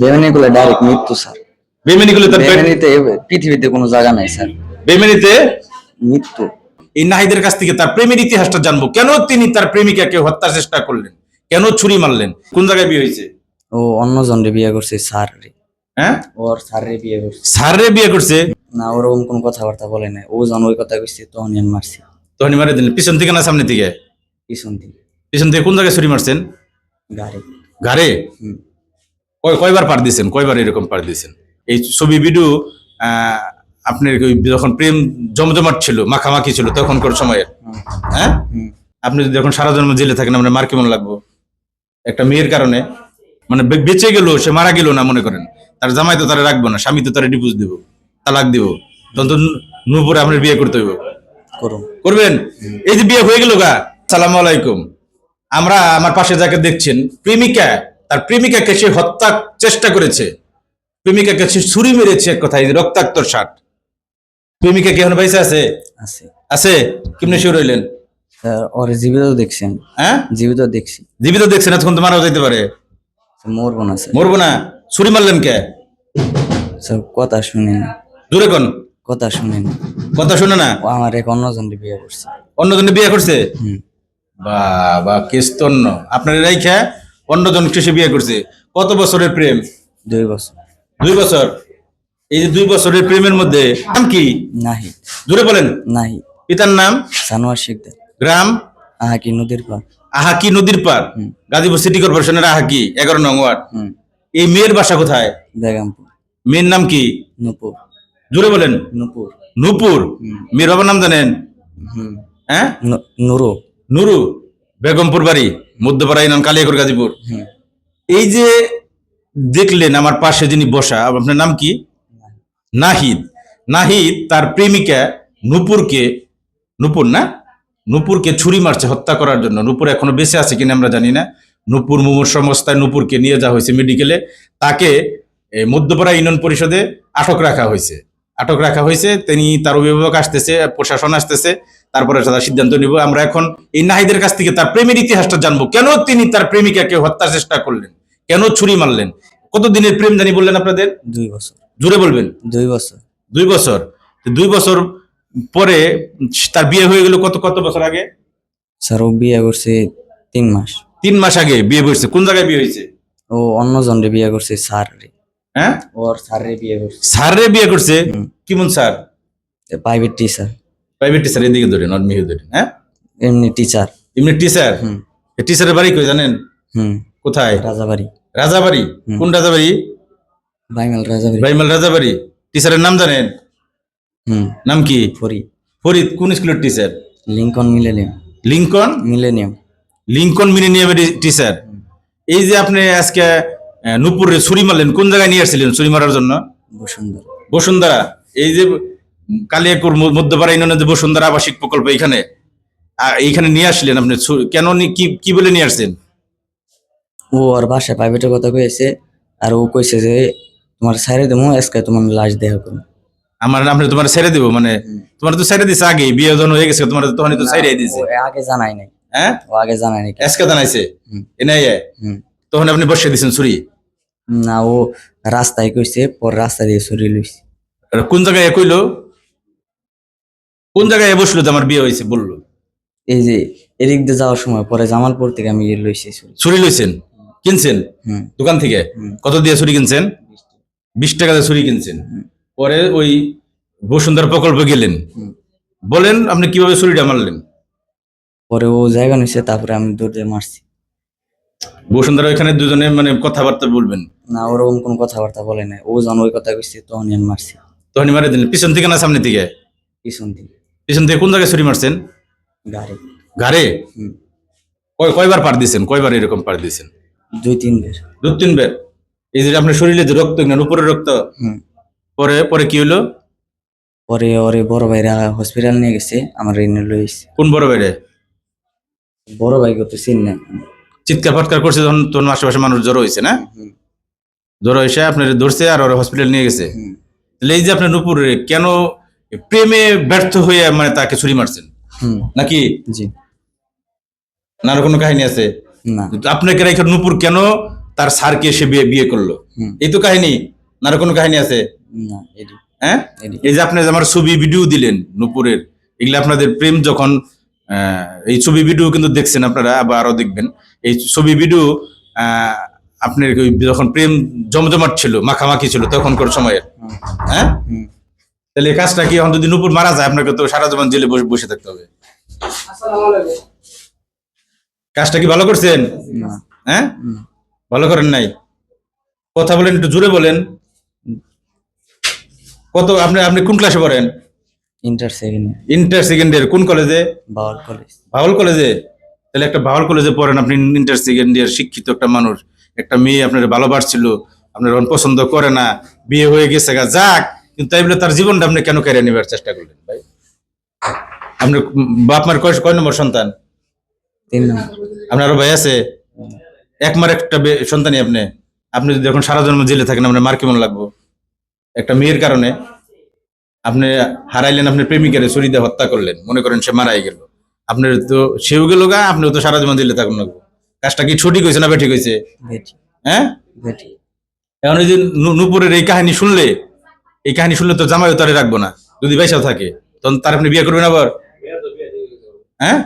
বেমানি গুলো ডাইরেক্ট মৃত্যু স্যার বেমেনি গুলো তার বেমানিতে পৃথিবীতে কোনো জায়গা নাই স্যার বেমেনিতে মৃত্যু। এই নাহিদের কাছ থেকে তার প্রেমের ইতিহাসটা জানব। কেন তিনি তার প্রেমিকাকে হত্যার চেষ্টা করলেন? কেন ছুরি মারলেন? কোন জায়গায় বিয়ে হয়েছে? ও অন্যজন রে বিয়ে করছে স্যার হ্যাঁ? ওর স্যার রে বিয়ে করছে। স্যাররে বিয়ে করছে? না ওরকম কোন কথাবার্তা বলে নাই। ও যখন ওই কথা কইছে তখন আমি মারছি। তখন মারে দিলেন। পিছন থেকে না সামনে থেকে? পিছন থেকে। পিছন থেকে কোন জায়গায় ছুরি মারছেন? গাড়ি। কয় কয়বার পার দিয়েছেন কয়বার এরকম পার দিয়েছেন এই ছবি ভিডিও আপনার যখন প্রেম জমজমাট ছিল মাখামাখি ছিল তখনকার সময়ের হুম। হ্যাঁ? আপনি যদি যখন সারা জন্ম জেলে থাকেন আপনার মার কেমন লাগবো? একটা মেয়ের কারণে। মানে বেঁচে গেল সে মারা গেল না মনে করেন। তার জামাই তো তারা রাখব না স্বামী তো তারা ডিভোর্স দিব তালাক দিব। তখন তো নূপুরে আপনার বিয়ে করতে হইব। করবেন? এই যে বিয়ে হয়ে গেল গা। সালাম আলাইকুম। আমরা আমার পাশে যাকে দেখছেন প্রেমিকা। তার প্রেমিকাকে সে হত্যা চেষ্টা করেছে। প্রেমিকাকে সে ছুরি মেরেছে এক কথা এই রক্তাক্ত শার্ট প্রেমিকা কি এখন পয়সা আছে? আছে। আছে? কেমনি শুরু হইলেন? ওর জীবিত দেখছেন। হ্যাঁ? জীবিত দেখছি। জীবিত দেখছেন এতক্ষণ তো মারাও যাইতে পারে। মরবো না স্যার। মরবো না। ছুরি মারলেন কে? স্যার কথা শুনেন। দূরে কোন? কথা শুনেন। কথা শুনে না? ও আমার এক অন্যজন রে বিয়ে করছে। অন্যজনে বিয়ে করছে? হুম। বা বা কেস্তন্য। আপনার রাইখা অন্যজন সে বিয়ে করছে। কত বছরের প্রেম? দুই বছর। দুই বছর। এই যে দুই বছরের প্রেমের মধ্যে নাম কি? নাহি জুড়ে বলেন। নাহি পিতার নাম? সানোয়ার শিকদার। গ্রাম? আহা কি নদীর পার আহাকি নদীর পার। গাজীপুর সিটি কর্পোরেশনের আহাকি এগারো নং ওয়ার্ড। এই মেয়ের বাসা কোথায়? বেগমপুর। মেয়ের নাম কি? নুপুর। জুড়ে বলেন। নুপুর। নূপুর। মেয়ের বাবার নাম জানেন? হ্যাঁ? নুরু। নুরু। বেগমপুর বাড়ি মধ্যপাড়া ইনান কালিয়াকুর গাজীপুর। এই যে দেখলেন আমার পাশে যিনি বসা আপনার নাম কি? নাহিদ। নাহিদ তার প্রেমিকা নূপুরকে নূপুর না? নূপুরকে ছুরি মারছে হত্যা করার জন্য। নূপুর এখনও বেঁচে আছে কিনা আমরা জানি না। নূপুর মুমুর সংস্থায় নূপুরকে নিয়ে যাওয়া হয়েছে মেডিকেলে তাকে মধ্যপাড়া ইউনিয়ন পরিষদে আটক রাখা হয়েছে। আটক রাখা হয়েছে তিনি তার অভিভাবক আসতেছে প্রশাসন আসতেছে। তারপরে তারা সিদ্ধান্ত নিব আমরা এখন এই নাহিদের কাছ থেকে তার প্রেমের ইতিহাসটা জানব। কেন তিনি তার প্রেমিকাকে হত্যার চেষ্টা করলেন? কেন ছুরি মারলেন? কত দিনের প্রেম জানি বললেন আপনাদের? দুই বছর। জুড়ে বলবেন। দুই বছর। দুই বছর। দুই বছর পরে তার বিয়ে হয়ে গেল কত কত বছর আগে? স্যার ও বিয়ে করছে তিন মাস। তিন মাস আগে বিয়ে হয়েছে। কোন জায়গায় বিয়ে হয়েছে? ও অন্যজন রে বিয়ে করছে স্যার রে হ্যাঁ? ওর স্যার রে বিয়ে করছে। স্যার রে বিয়ে করছে। কেমন sir? Private teacher private teacher এদিকে ধরেন আর মেয়ে ধরেন হ্যাঁ? এমনি টিচার এমনি টিচার হুম। টিচারের বাড়ি কই জানেন? হুম। কোথায়? রাজাবাড়ি। রাজাবাড়ি। কোন রাজাবাড়ি? বাইমাল রাজাবাড়ি। বাইমাল রাজাবাড়ি। টিচারের নাম জানেন? হুম। নাম কি? ফরি ফরিদ কোন স্কুলের teacher Lincoln Millennium. Lincoln? Millennium. Lincoln মিলেনিয়ামের teacher এই যে আপনি আজকে নূপুরে ছুরি মারলেন কোন জায়গায় নিয়ে আসছিলেন ছুরি মারার জন্য? বসুন্ধরা। বসুন্ধরা। এই যে কালিয়াকুর মধ্যপাড়া ইউনিয়নের যে বসুন্ধরা আবাসিক প্রকল্প এখানে এইখানে নিয়ে আসলেন আপনি? কেন কি কি বলে নিয়ে আসছেন? ও আর বাসায় প্রাইভেটের কথা কয়েছে আর ও কইছে যে তোমার সাইরে দেবো আজকে তোমার লাশ দেখা করব। আমার আপনি তোমার ছেড়ে দেবো? মানে তোমার তো ছেড়ে দিছে আগে বিয়ে যখন হয়ে গেছে তোমার তখন তো ছেড়ে দিছে। আগে জানাই নাই। হ্যাঁ? ও আগে জানাই নাই আজকে জানাইছে? হুম। এনে হুম। তখন আপনি বসে দিছেন ছুরি? না ও রাস্তায় কইছে পর রাস্তা দিয়ে সরিয়ে লইছে। কোন জায়গায় কইলো? কোন জায়গায় বসল যে আমার বিয়ে হয়েছে বলল? এই যে এদিক দিয়ে যাওয়ার সময় পরে জামালপুর থেকে আমি ইয়ে লইছি ছুরি লইছেন? কিনছেন? হুম। দোকান থেকে? হুম। কত দিয়ে ছুরি কিনছেন? বিশ টাকা দিয়ে ছুরি কিনছেন। পরে ওই বসুন্ধরা প্রকল্পে গেলেন। হুম। বলেন আপনি কীভাবে ছুরিটা মারলেন? পরে ও জায়গা নিছে তারপরে আমি দৌড়ে মারছি। বসুন্ধরা ওইখানে দুজনে মানে কথাবার্তা বলবেন? না ওরকম কোনো কথাবার্তা বলে না ও যখন ওই কথা কইছে তখন আমি মারছি। তখনই মারে দিলেন। পিছন থেকে না সামনে থেকে? পিছন থেকে। পিছন থেকে কোন জায়গায় ছুরি মারছেন? গাড়ি। হুম। কয় কয়বার পার দিয়েছেন কয়বার এরকম পার দিয়েছেন দুই তিন বের দু তিনবার? এই যে আপনার শরীরে যে রক্ত না উপরের রক্ত পরে পরে কি হলো পরে ওরে বড় ভাইরা হসপিটাল নিয়ে গেছে আমার এনে লইছে কোন বড় বাইরে বড় ভাই কত চিন না। চিৎকার ফাটকার করছে তখন তখন আশেপাশে মানুষ জ্বর হয়েছে না? জ্বর হয়েছে আপনার ধরছে আর ওরা হসপিটাল নিয়ে গেছে। তাহলে এই যে আপনার নুপুরে কেন প্রেমে ব্যর্থ হয়ে মানে তাকে ছুরি মারছেন। নাকি? জি। না কোনো কাহিনী আছে? আপনাকে রেখে নুপুর কেন তার স্যারকে সে বিয়ে বিয়ে করল? এই তো কাহিনী। না আরও কোনো কাহিনী আছে? হ্যাঁ? এই যে আপনি আমার ছবি ভিডিও দিলেন নুপুরের এগুলো আপনাদের প্রেম যখন আহ, এই ছবি ভিডিও কিন্তু দেখছেন আপনারা আবার আরও দেখবেন। এই ছবি ভিডিও আহ, আপনার যখন প্রেম জমজমাট ছিল মাখামাখি ছিল তখনকার সময়ের হ্যাঁ। তাহলে এই কাজটা কি এখন যদি নুপুর মারা যায় আপনাকে তো সারা জীবন জেলে বসে বসে থাকতে হবে। কাজটা কি ভালো করছেন? না। হ্যাঁ? ভালো করেন নাই? কথা বলেন একটু জোরে বলেন। কত আপনি আপনি কোন ক্লাসে পড়েন? Inter second inter second year কোন কলেজে বাউল কলেজ ভাওয়াল কলেজে তাহলে একটা ভাওয়াল কলেজে পড়েন আপনি ইন্টার সেকেন্ড ইয়ার শিক্ষিত একটা মানুষ। একটা মেয়ে আপনার ভালোবাসছিল আপনার অন পছন্দ করে না বিয়ে হয়ে গেছে যাক কিন্তু তাই বলে তার জীবনটা আপনি কেন কেড়ে নেবার চেষ্টা করলেন ভাই? আপনি বাপ মার কয় কয় নম্বর সন্তান? তিন নম্বর। আপনার আরও ভাই আছে? এক মার একটা সন্তানই আপনি? আপনি যদি এখন সারা জন্ম জেলে থাকেন আপনার মার কেমন লাগবো? একটা মেয়ের কারণে আপনি হারাইলেন আপনি প্রেমিকারে ছুরি হত্যা করলেন মনে করেন সে মারাই গেল। আপনার তো সেও গেল গা আপনিও তো সারা জীবন জেলে থাকুন লাগবো। কাজটা কি ছুটি হয়েছে না বেঠিক হয়েছে? হ্যাঁ? এখন ওই যে নূপুরের এই কাহিনী শুনলে এই কাহিনী শুনলে তো জামাইও তারে রাখব না। যদি পয়সাও থাকে তখন তার আপনি বিয়ে করবেন আবার। হ্যাঁ?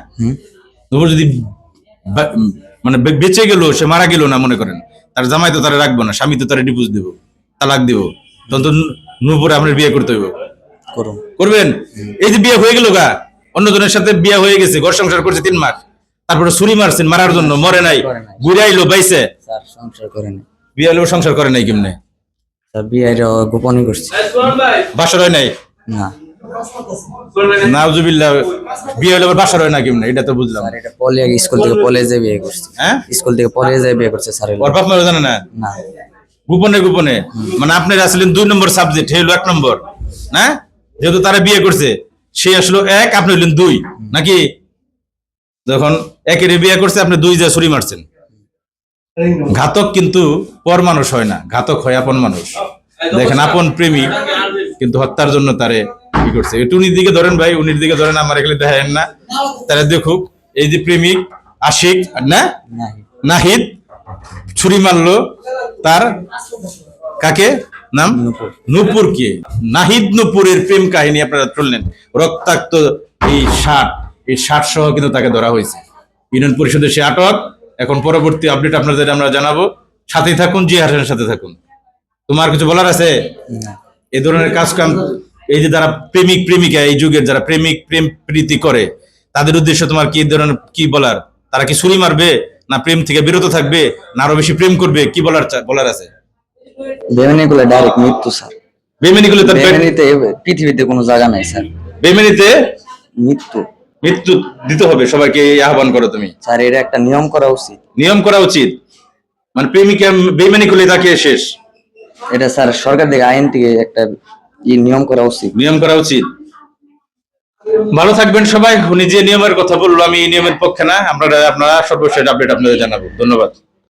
যদি মানে বেঁচে গেল সে মারা গেল না মনে করেন তার জামাই তো তারা রাখব না স্বামী তো তারা ডিভোর্স দেব তালাক দিব তখন তো নূপুরে আপনার বিয়ে করতে হইব। করবেন? এই যে বিয়ে হয়ে গেল গা অন্যজনের সাথে বিয়ে হয়ে গেছে ঘর সংসার করছে তিন মাস তারপরে ছুরি মারছেন মারার জন্য মরে নাই করে নাই। ঘুরে আইলো বাইছে। সংসার করে না বিয়ে হলেও সংসার করে নাই কেমনে? বিয়ের গোপনই করছি। বাসর হয় নাই? না। নাউজুবিল্লাহ বিয়ে হলে বাসর হয় না কেমনে? এটা তো বুঝলাম। এটা পলে স্কুল থেকে কলেজে বিয়ে করছি। হ্যাঁ? স্কুল থেকে কলেজে বিয়ে করছে স্যার ওর বাপ মারা জানে না? না। গোপনে গোপনে? মানে আপনার আসলেন দুই নম্বর সাবজেক্ট হলো এক নম্বর। না? যেহেতু তারা বিয়ে করছে সে আসলো এক আপনি হইলেন দুই। নাকি? যখন একের বিয়ে করছে আপনি দুই যা ছুরি মারছেন। ঘাতক কিন্তু পর মানুষ হয় না ঘাতক হয় আপন মানুষ। দেখেন আপন প্রেমিক কিন্তু হত্যার জন্য তারে কি করছে। একটু উনির দিকে ধরেন ভাই উনির দিকে ধরেন আমার এখানে দেখেন না। তারা দেখুক এই যে প্রেমিক আশিক না? নাহিদ ছুরি মারলো তার কাকে? নাম? নূপুর। নূপুরকে। নাহিদ নূপুরের প্রেম কাহিনী আপনারা শুনলেন। রক্তাক্ত এই ষাট এই ষাট সহ কিন্তু তাকে ধরা হয়েছে। ইউনিয়ন পরিষদে সে আটক। এখন পরবর্তী আপডেট আপনাদের আমরা জানাব। সাথেই থাকুন জি হাসানের সাথে থাকুন। তোমার কিছু বলার আছে? এই ধরনের কাজ কাম এই যে যারা প্রেমিক প্রেমিকা এই যুগের যারা প্রেমিক প্রেম প্রীতি করে তাদের উদ্দেশ্য তোমার কি ধরনের কি বলার? তারা কি ছুরি মারবে? না প্রেম থেকে বিরত থাকবে? না আরও বেশি প্রেম করবে? কি বলার বলার আছে? বেমানি গুলো ডাইরেক্ট মৃত্যু স্যার। বেমেনি গুলো তার বেমানিতে পৃথিবীতে কোনো জায়গা নাই স্যার। বেমেনিতে মৃত্যু। মৃত্যু দিতে হবে সবাইকে আহ্বান করো তুমি। স্যার এটা একটা নিয়ম করা উচিত। নিয়ম করা উচিত। মানে প্রেমিকা বেমানি করলে তাকে শেষ। এটা স্যার সরকার থেকে আইন থেকে একটা ই নিয়ম করা উচিত। নিয়ম করা উচিত। ভালো থাকবেন সবাই। নিজে যে নিয়মের কথা বলল আমি এই নিয়মের পক্ষে না। আমরা আপনারা সর্বশেষ আপডেট আপনাদের জানাব। ধন্যবাদ।